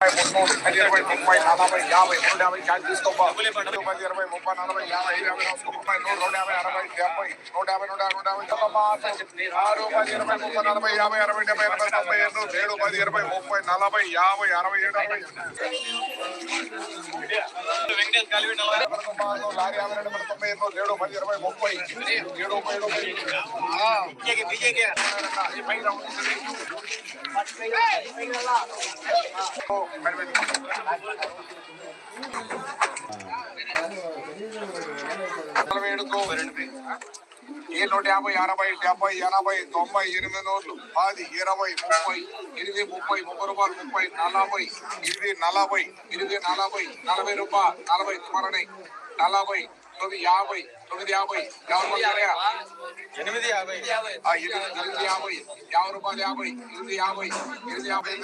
పది ఇరవై ముప్పై నలభై యాభై నూట యాభై క్యాష్ తీసుకోపా పది ఇరవై ముప్పై నలభై యాభై యాభై ముప్పై నూరు నూట యాభై అరవై డెబ్బై నూట యాభై నూట నూట యాభై ఆరు పది ఇరవై ముప్పై నలభై యాభై అరవై డెబ్బై ఎనభై తొంభై ఏడు పది ఇరవై ముప్పై నలభై యాభై అరవై ఏడు అరవై లారీ యాభై రెండు తొంభై ఎనిమిది ఏడు పది ఇరవై ముప్పై ఏడు ముప్పై ఏడు పైన నలభై నూట యాభై అరవై డెబ్బై ఎనభై తొంభై ఎనిమిది నూరు పది ఇరవై ముప్పై ఎనిమిది ముప్పై ముప్పై రూపాయలు ముప్పై నలభై ఎనిమిది నలభై ఎనిమిది నలభై నలభై రూపాయలు నలభై త్వరణి నలభై తొమ్మిది యాభై తొమ్మిది యాభై ఎనిమిది యాభై. ఎనిమిది యాభై యాభై రూపాయలు యాభై ఎనిమిది యాభై ఎనిమిది యాభై